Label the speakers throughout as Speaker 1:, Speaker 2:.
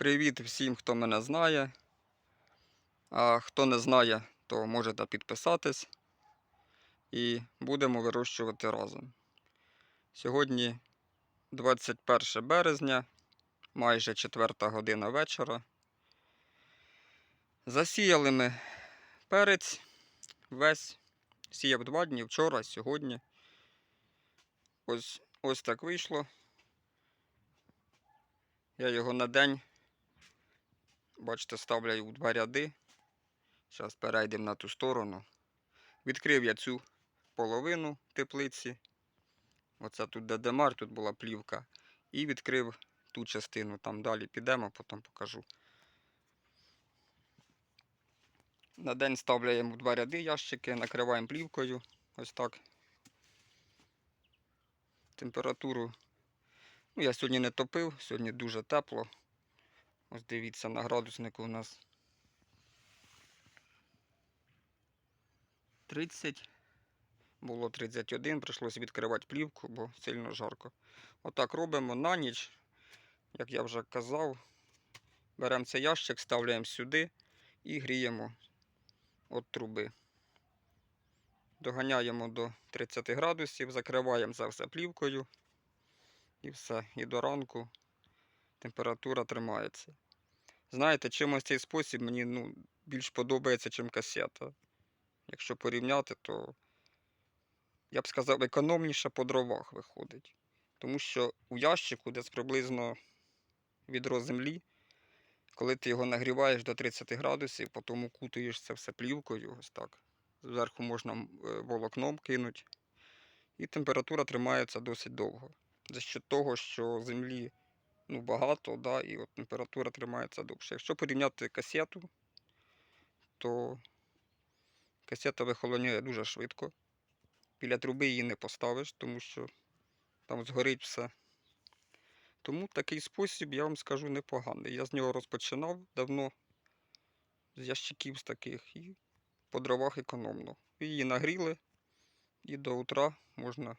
Speaker 1: Привіт всім, хто мене знає. А хто не знає, то можете підписатись і будемо вирощувати разом. Сьогодні 21 березня, майже 4 година вечора. Засіяли ми перець весь. Сіяв два дні вчора, сьогодні. Ось, ось так вийшло. Я його на день, бачите, ставлю у два ряди. Зараз перейдемо на ту сторону. Відкрив я цю половину теплиці. Оце тут де демар, тут була плівка. І відкрив ту частину. Там далі підемо, потім покажу. На день ставляємо два ряди ящики, накриваємо плівкою. Ось так. Температуру. Ну, я сьогодні не топив, сьогодні дуже тепло. Ось дивіться, на градуснику у нас 30. Було 31, прийшлося відкривати плівку, бо сильно жарко. Отак робимо на ніч, як я вже казав. Беремо цей ящик, ставляємо сюди і гріємо від труби. Доганяємо до 30 градусів, закриваємо це все плівкою. І все. І до ранку температура тримається. Знаєте, чимось цей спосіб мені ну, більш подобається, ніж касета. Якщо порівняти, то я б сказав, економніше по дровах виходить. Тому що у ящику десь приблизно відро землі, коли ти його нагріваєш до 30 градусів, потім укутуєш це все плівкою, ось так. Зверху можна е, волокном кинути. І температура тримається досить довго. За що того, що землі ну, багато, да, і от температура тримається довше. Якщо порівняти касету, то касета вихолоняє дуже швидко. Біля труби її не поставиш, тому що там згорить все. Тому такий спосіб, я вам скажу, непоганий. Я з нього розпочинав давно, з ящиків з таких, і по дровах економно. Її нагріли, і до утра можна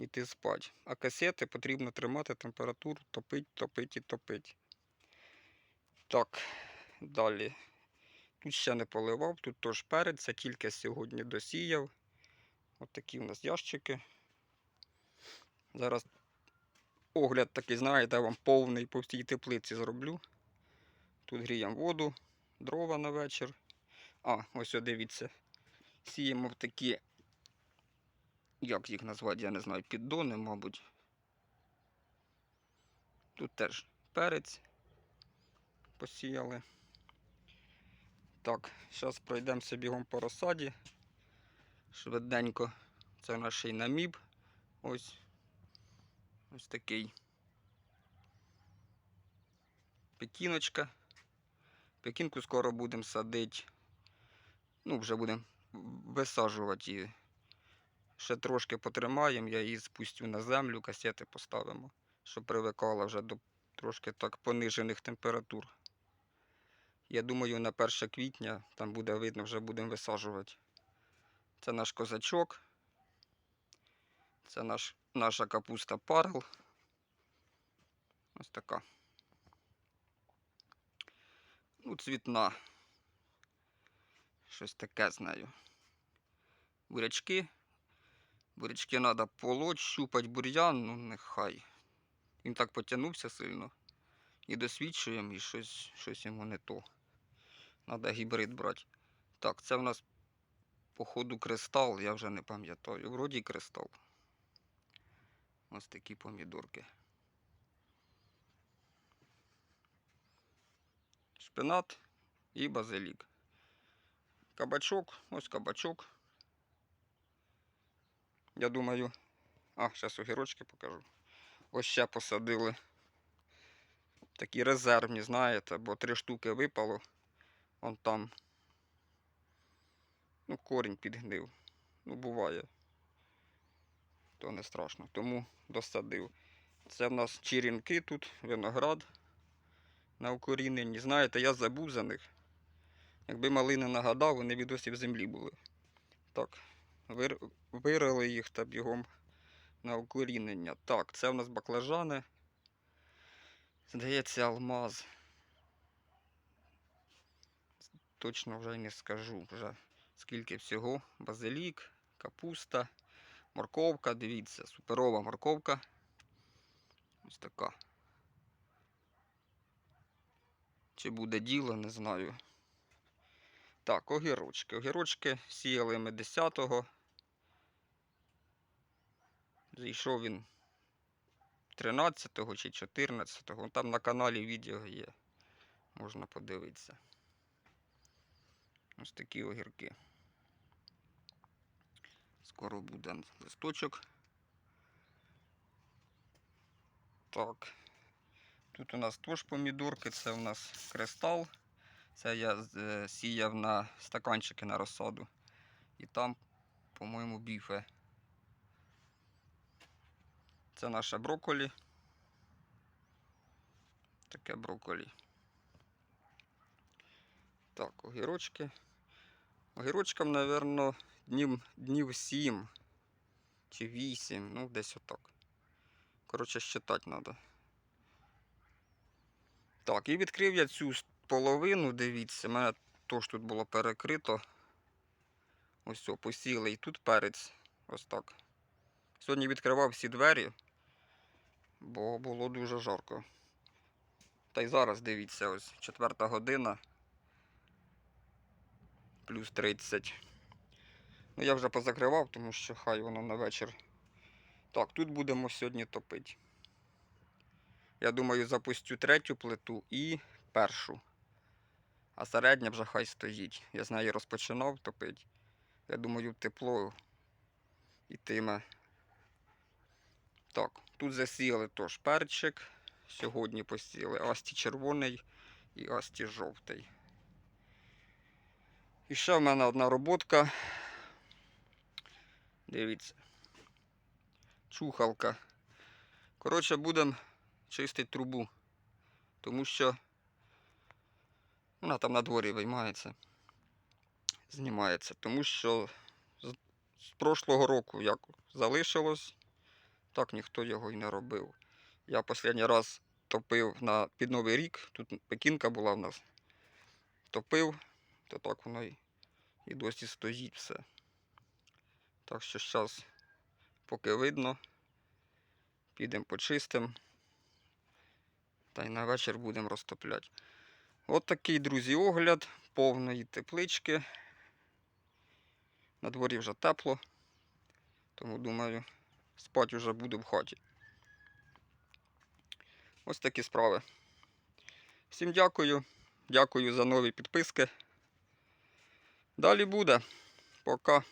Speaker 1: йти спати. А касети потрібно тримати температуру, топить, топить і топить. Так, далі. Тут ще не поливав, тут теж перець, це тільки сьогодні досіяв. От такі у нас ящики. Зараз огляд такий, знаєте, я вам повний по всій теплиці зроблю. Тут гріємо воду, дрова на вечір. А, ось дивіться. Сіємо в такі, як їх назвати, я не знаю, піддони, мабуть. Тут теж перець посіяли. Так, зараз пройдемося бігом по розсаді. Швиденько. Це наш наміб. Ось. Ось такий. Пекіночка. Пекінку скоро будемо садити. Ну, вже будемо висаджувати її. Ще трошки потримаємо, я її спустю на землю, касети поставимо, щоб привикала вже до трошки так понижених температур. Я думаю, на 1 квітня там буде видно, вже будемо висаджувати. Це наш козачок. Це наш, наша капуста парл. Ось така. Ну, цвітна. Щось таке з нею. Бурячки. Бурячки треба полоть, щупати бур'ян, ну нехай. Він так потягнувся сильно. І досвідчуємо, і щось, щось йому не то. Треба гібрид брати. Так, це в нас походу кристал, я вже не пам'ятаю. Вроді кристал. Ось такі помідорки. Шпинат і базилік. Кабачок, ось кабачок. Я думаю. А, зараз огірочки покажу. Ось ще посадили. Такі резервні, знаєте, бо три штуки випало. Вон там. Ну, корінь підгнив. Ну, буває. То не страшно. Тому досадив. Це в нас черенки тут, виноград на укоріненні. Знаєте, я забув за них. Якби малини нагадав, вони відосі в землі були. Так, вир... вирили їх та бігом на укорінення. Так, це в нас баклажани. Здається, алмаз. точно вже й не скажу. Вже скільки всього. Базилік, капуста, морковка. Дивіться, суперова морковка. Ось така. Чи буде діло, не знаю. Так, огірочки. Огірочки сіяли ми 10-го. Зійшов він 13-го чи 14-го. Там на каналі відео є. Можна подивитися. Ось такі огірки. Скоро буде листочок. Так. Тут у нас теж помідорки, це у нас кристал. Це я е, сіяв на стаканчики на розсаду. І там, по-моєму, біфе. Це наше брокколі. Таке брокколі. Так, огірочки. Огірочкам, мабуть, днів, днів 7 чи 8, ну десь отак. Коротше, считати треба. Так, і відкрив я цю половину, дивіться, в мене теж тут було перекрито. Ось о, посіли. І тут перець. Ось так. Сьогодні відкривав всі двері, бо було дуже жарко. Та й зараз дивіться, ось четверта година. Плюс 30. Ну я вже позакривав, тому що хай воно на вечір. Так, тут будемо сьогодні топити. Я думаю, запустю третю плиту і першу. А середня вже хай стоїть. Я з неї розпочинав топити. Я думаю, тепло йтиме. Так, тут засіяли теж перчик. Сьогодні посіяли асті червоний і асті жовтий. І ще в мене одна роботка. Дивіться. Чухалка. Коротше, будемо чистити трубу. Тому що вона там на дворі виймається. Знімається. Тому що з, з прошлого року як залишилось, так ніхто його й не робив. Я останній раз топив на під Новий рік, тут пекінка була в нас. Топив, то так воно і, і досі стоїть все. Так що зараз, поки видно, підемо почистимо. Та й на вечір будемо розтопляти. От такий, друзі, огляд повної теплички. На дворі вже тепло, тому думаю, спати вже буду в хаті. Ось такі справи. Всім дякую. Дякую за нові підписки. Далі буде. Пока.